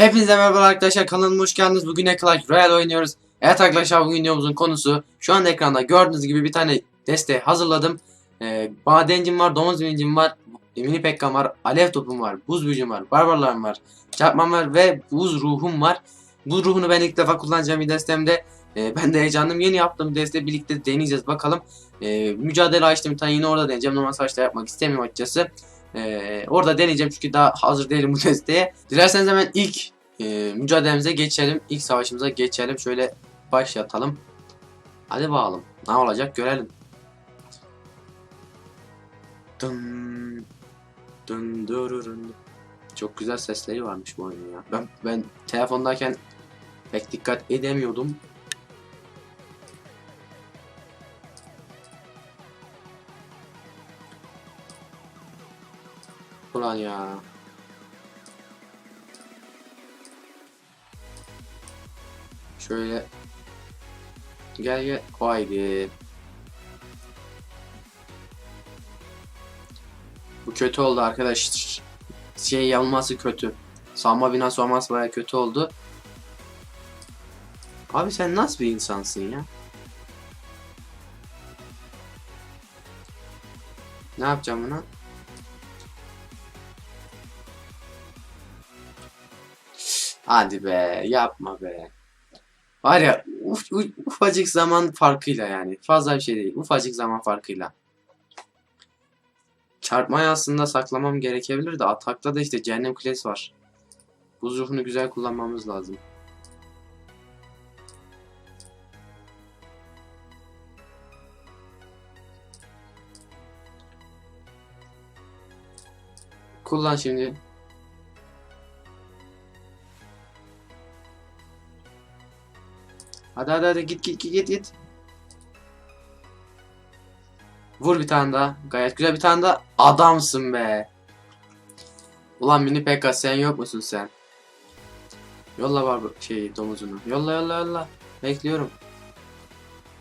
Hepinize merhaba arkadaşlar kanalıma hoş geldiniz. Bugün Clash Royale oynuyoruz. Evet arkadaşlar bugün videomuzun konusu şu anda ekranda gördüğünüz gibi bir tane deste hazırladım. Ee, madencim var, domuz bilincim var, mini pekkan var, alev topum var, buz büyücüm var, barbarlarım var, çarpmam var ve buz ruhum var. Buz ruhunu ben ilk defa kullanacağım bir destemde. Ee, ben de heyecanlıyım. Yeni yaptığım deste birlikte deneyeceğiz bakalım. Ee, mücadele açtım bir tane yine orada deneyeceğim. Normal savaşta yapmak istemiyorum açıkçası. Ee, orada deneyeceğim çünkü daha hazır değilim bu desteğe. Dilerseniz hemen ilk e, mücadelemize geçelim. İlk savaşımıza geçelim. Şöyle başlatalım. Hadi bakalım. Ne olacak görelim. Dın dın dırırın. Çok güzel sesleri varmış bu oyunun ya. Ben ben telefondayken pek dikkat edemiyordum. Ulan. Şöyle gel gel haydi. Bu kötü oldu arkadaş. Şey yanması kötü. Savunma binası olması baya kötü oldu. Abi sen nasıl bir insansın ya? Ne yapacağım buna? Hadi be yapma be. Var ya uf, uf- ufacık zaman farkıyla yani. Fazla bir şey değil. Ufacık zaman farkıyla. Çarpmayı aslında saklamam gerekebilir de atakta da işte cehennem kulesi var. Buz ruhunu güzel kullanmamız lazım. Kullan şimdi. Hadi hadi hadi git git git git. Vur bir tane daha. Gayet güzel bir tane daha. Adamsın be. Ulan mini Pekka sen yok musun sen? Yolla var şey domuzunu. Yolla yolla yolla. Bekliyorum.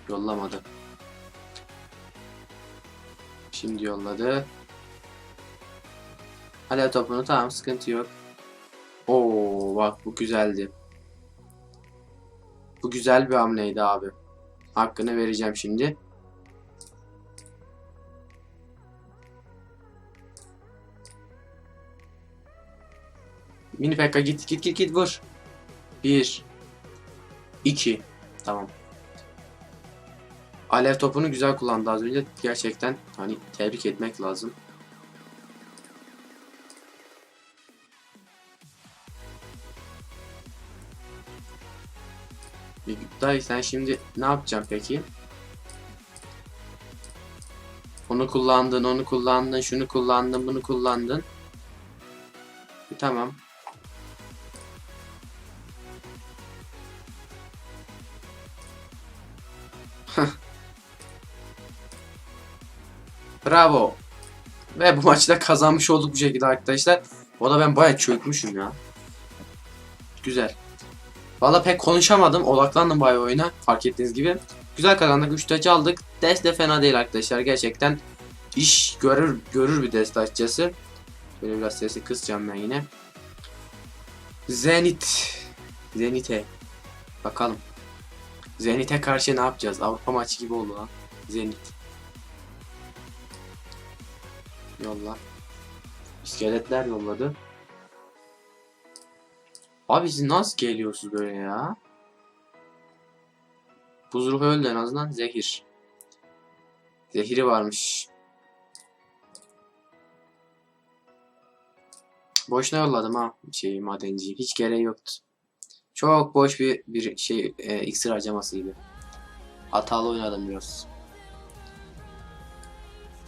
Yollamadı. Şimdi yolladı. Hala topunu tamam sıkıntı yok. Oo bak bu güzeldi. Bu güzel bir hamleydi abi. Hakkını vereceğim şimdi. Mini Pekka git git git git vur. Bir. iki. Tamam. Alev topunu güzel kullandı az önce. Gerçekten hani tebrik etmek lazım. Sen şimdi ne yapacaksın peki? Onu kullandın, onu kullandın, şunu kullandın, bunu kullandın. Tamam. Bravo. Ve bu maçı da kazanmış olduk bu şekilde arkadaşlar. O da ben bayağı çökmüşüm ya. Güzel. Valla pek konuşamadım. Odaklandım bayağı oyuna. Fark ettiğiniz gibi. Güzel kazandık. 3 taç aldık. Dest de fena değil arkadaşlar. Gerçekten iş görür görür bir dest açıkçası. Böyle biraz sesi kısacağım ben yine. Zenit. Zenit'e. Bakalım. Zenit'e karşı ne yapacağız? Avrupa maçı gibi oldu lan. Zenit. Yolla. İskeletler yolladı. Abi siz nasıl geliyorsunuz böyle ya? Buz ruhu öldü en azından. Zehir. Zehiri varmış. Boşuna yolladım ha şeyi madenciyi. Hiç gereği yoktu. Çok boş bir bir şey e, iksir harcamasıydı. Hatalı oynadım biraz.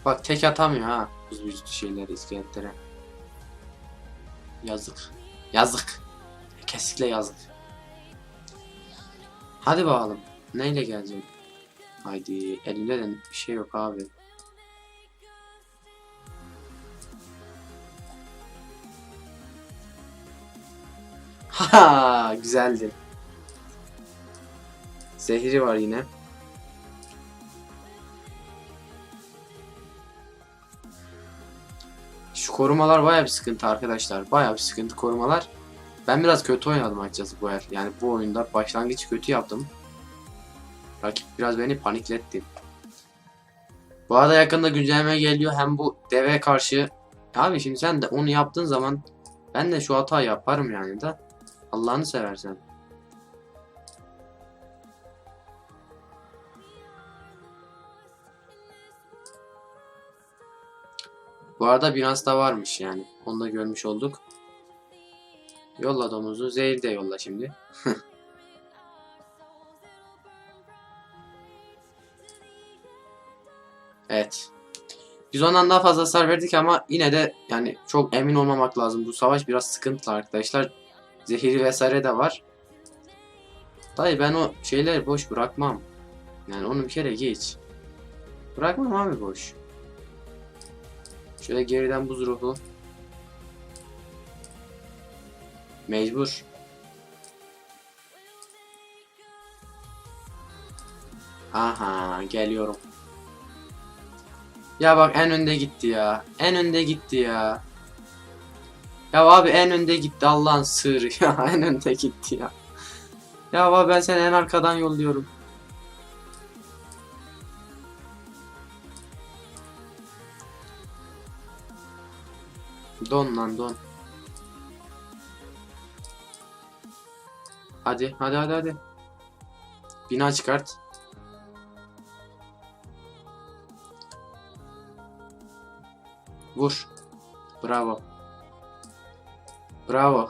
Bak tek atamıyor ha. Buz vücut şeyleri iskeletlere. Yazık. Yazık. Kesinlikle yazık. Hadi bakalım. Neyle geleceğim? Haydi elimde de bir şey yok abi. Ha güzeldi. Zehri var yine. Şu korumalar baya bir sıkıntı arkadaşlar. Baya bir sıkıntı korumalar. Ben biraz kötü oynadım açıkçası bu el. Yani bu oyunda başlangıç kötü yaptım. Rakip biraz beni panikletti. Bu arada yakında güncelleme geliyor. Hem bu deve karşı. Abi şimdi sen de onu yaptığın zaman ben de şu hata yaparım yani da. Allah'ını seversen. Bu arada Binance da varmış yani. Onu da görmüş olduk. Yolla domuzu. Zehir de yolla şimdi. evet. Biz ondan daha fazla hasar verdik ama yine de yani çok emin olmamak lazım. Bu savaş biraz sıkıntılı arkadaşlar. Zehiri vesaire de var. Dayı ben o şeyleri boş bırakmam. Yani onu bir kere geç. Bırakmam abi boş. Şöyle geriden buz ruhu. Mecbur. Aha geliyorum. Ya bak en önde gitti ya. En önde gitti ya. Ya abi en önde gitti Allah'ın sığırı ya. En önde gitti ya. Ya abi ben seni en arkadan yolluyorum. Don lan don. Hadi hadi hadi hadi. Bina çıkart. Vur. Bravo. Bravo.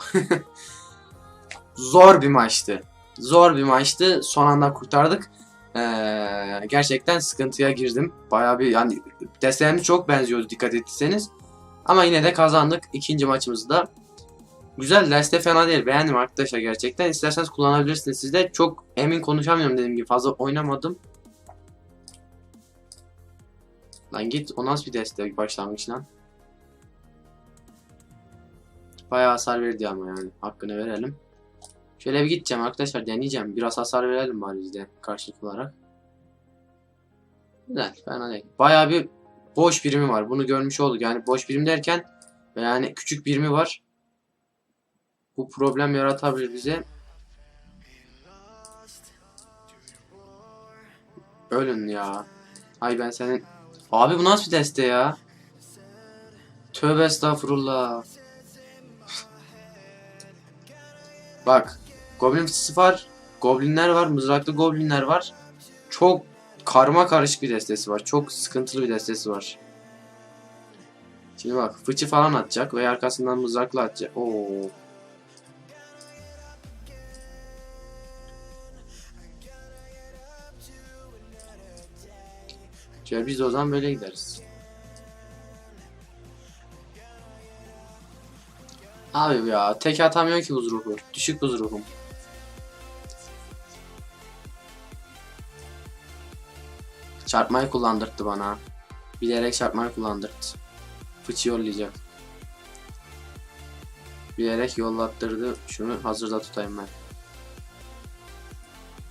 Zor bir maçtı. Zor bir maçtı. Son anda kurtardık. Ee, gerçekten sıkıntıya girdim. Bayağı bir yani desteğimiz çok benziyordu dikkat ettiyseniz. Ama yine de kazandık ikinci maçımızda. Güzel deste fena değil. Beğendim arkadaşlar gerçekten. İsterseniz kullanabilirsiniz siz de. Çok emin konuşamıyorum dediğim gibi. Fazla oynamadım. Lan git o nasıl bir deste başlangıç lan. Bayağı hasar verdi ama yani. Hakkını verelim. Şöyle bir gideceğim arkadaşlar deneyeceğim. Biraz hasar verelim bari bizde karşılık olarak. Güzel fena değil. Bayağı bir boş birimi var. Bunu görmüş olduk. Yani boş birim derken yani küçük birimi var. Bu problem yaratabilir bize. Ölün ya. Ay ben senin... Abi bu nasıl bir deste ya? Tövbe estağfurullah. Bak. Goblin fıçısı var. Goblinler var. Mızraklı goblinler var. Çok karma karışık bir destesi var. Çok sıkıntılı bir destesi var. Şimdi bak fıçı falan atacak ve arkasından mızrakla atacak. Oo. Şöyle biz de o zaman böyle gideriz. Abi ya tek atamıyor ki buz ruhu. Düşük buz ruhum. Çarpmayı kullandırttı bana. Bilerek çarpmayı kullandırttı. Fıçı yollayacak. Bilerek yollattırdı. Şunu hazırda tutayım ben.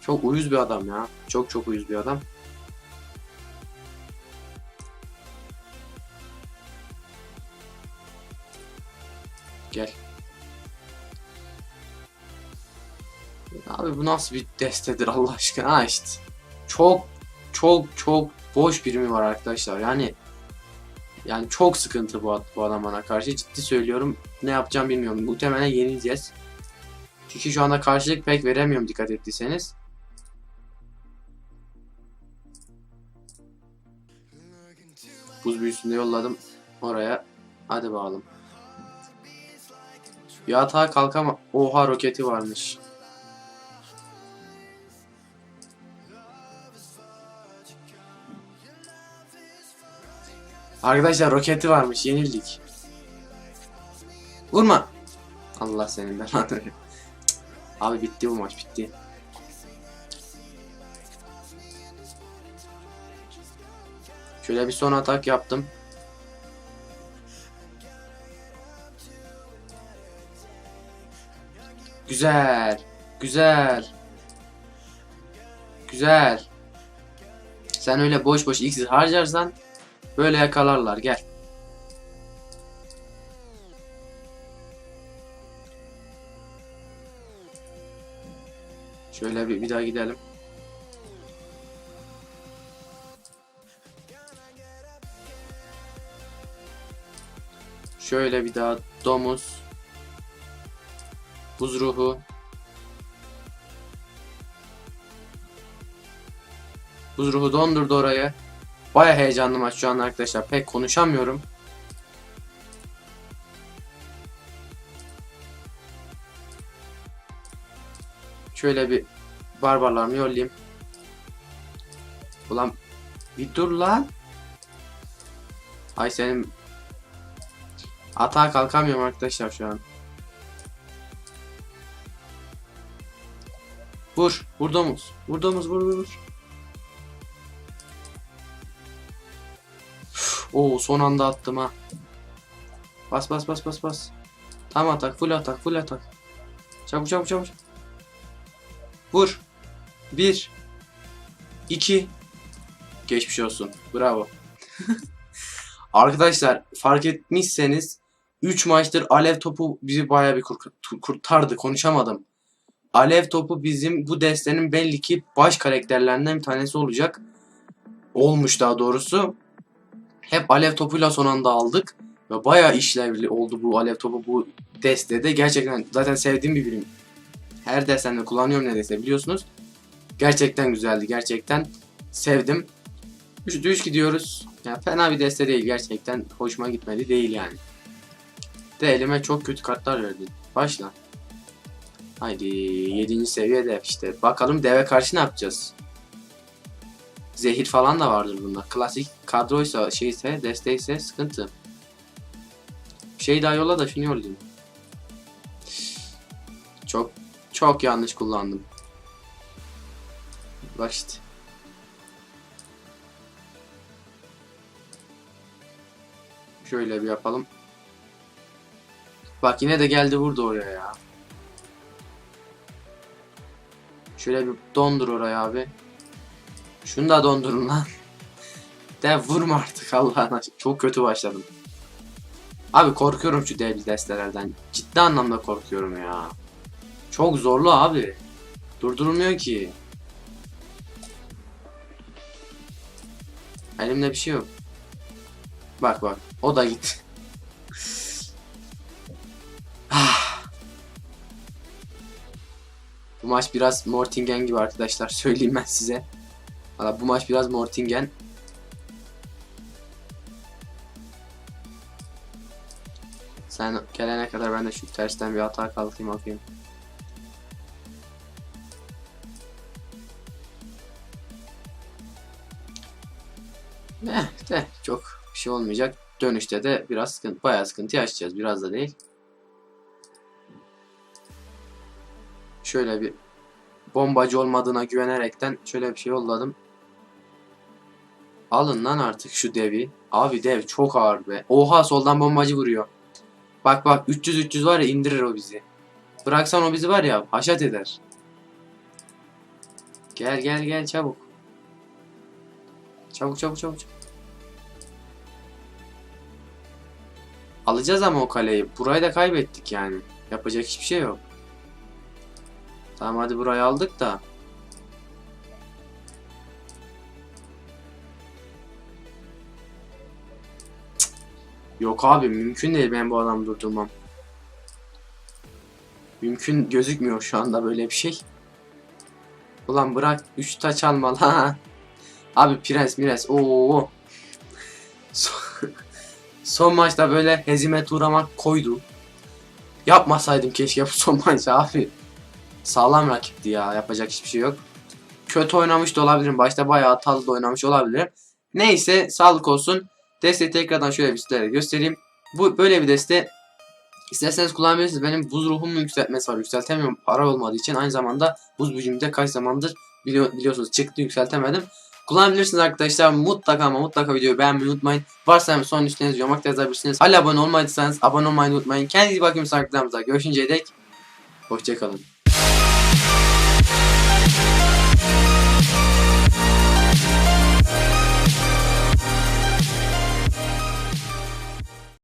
Çok uyuz bir adam ya. Çok çok uyuz bir adam. Gel. Abi bu nasıl bir destedir Allah aşkına? Ha işte. Çok çok çok boş birimi var arkadaşlar. Yani yani çok sıkıntı bu, bu adam bana karşı. Ciddi söylüyorum. Ne yapacağım bilmiyorum. Muhtemelen yenileceğiz. Çünkü şu anda karşılık pek veremiyorum dikkat ettiyseniz. Buz büyüsünde yolladım oraya. Hadi bakalım. Yatağa kalkama. Oha roketi varmış. Arkadaşlar roketi varmış. Yenildik. Vurma. Allah senin belanı. Abi bitti bu maç bitti. Şöyle bir son atak yaptım. Güzel. Güzel. Güzel. Sen öyle boş boş iksir harcarsan böyle yakalarlar. Gel. Şöyle bir, bir daha gidelim. Şöyle bir daha domuz. Buz ruhu. Buz ruhu dondurdu orayı. Baya heyecanlı maç şu an arkadaşlar. Pek konuşamıyorum. Şöyle bir barbarlarımı yollayayım. Ulan bir dur lan. Ay senin Atağa kalkamıyorum arkadaşlar şu an. Vur. Vur domuz. Vur domuz vur vur vur. Oo son anda attım ha. Bas bas bas bas bas. Tam atak full atak full atak. Çabuk çabuk çabuk. Vur. Bir. İki. Geçmiş olsun. Bravo. Arkadaşlar fark etmişseniz 3 maçtır alev topu bizi bayağı bir kur- kurtardı. Konuşamadım. Alev topu bizim bu destenin belli ki baş karakterlerinden bir tanesi olacak. Olmuş daha doğrusu. Hep alev topuyla son anda aldık. Ve bayağı işlevli oldu bu alev topu bu destede. Gerçekten zaten sevdiğim bir birim. Her destende kullanıyorum neredeyse biliyorsunuz. Gerçekten güzeldi. Gerçekten sevdim. 3 düz gidiyoruz. Ya fena bir deste değil gerçekten. Hoşuma gitmedi değil yani. De elime çok kötü kartlar verdi. Başla. Haydi 7. seviye dev işte. Bakalım deve karşı ne yapacağız? Zehir falan da vardır bunda. Klasik kadroysa şeyse desteyse sıkıntı. Şey daha yolla da şunu yollayayım. Çok çok yanlış kullandım. Bak işte. Şöyle bir yapalım. Bak yine de geldi vurdu oraya ya. Şöyle bir dondur oraya abi. Şunu da dondurun lan. De vurma artık Allah'ına. Çok kötü başladım. Abi korkuyorum şu dev destelerden. Ciddi anlamda korkuyorum ya. Çok zorlu abi. Durdurulmuyor ki. Elimde bir şey yok. Bak bak. O da gitti. Maç biraz Mortingen gibi arkadaşlar. Söyleyeyim ben size. Valla bu maç biraz Mortingen. Sen gelene kadar ben de şu tersten bir hata kalkayım bakayım. Eh de çok bir şey olmayacak. Dönüşte de biraz sıkıntı, bayağı sıkıntı yaşayacağız. Biraz da değil. Şöyle bir bombacı olmadığına güvenerekten şöyle bir şey yolladım. Alın lan artık şu devi. Abi dev çok ağır be. Oha soldan bombacı vuruyor. Bak bak 300-300 var ya indirir o bizi. Bıraksan o bizi var ya haşat eder. Gel gel gel çabuk. Çabuk çabuk çabuk. Alacağız ama o kaleyi. Burayı da kaybettik yani. Yapacak hiçbir şey yok. Tamam hadi burayı aldık da. Yok abi mümkün değil ben bu adamı durdurmam. Mümkün gözükmüyor şu anda böyle bir şey. Ulan bırak 3 taç alma lan. Abi prens mires ooo. Son, son maçta böyle hezimet uğramak koydu. Yapmasaydım keşke bu son maçı abi. Sağlam rakipti ya. Yapacak hiçbir şey yok. Kötü oynamış da olabilirim. Başta bayağı hatalı da oynamış olabilirim. Neyse sağlık olsun. Desteği tekrardan şöyle bir sizlere göstereyim. Bu böyle bir deste. İsterseniz kullanabilirsiniz. Benim buz ruhumun yükseltmesi var. Yükseltemiyorum para olmadığı için. Aynı zamanda buz gücümde kaç zamandır biliyor, biliyorsunuz çıktı yükseltemedim. Kullanabilirsiniz arkadaşlar. Mutlaka ama mutlaka videoyu beğenmeyi unutmayın. Varsa son üstüne yormak da yazabilirsiniz. Hala abone olmadıysanız abone olmayı unutmayın. Kendinize bakın. Videomuzda görüşünceye dek. Hoşçakalın.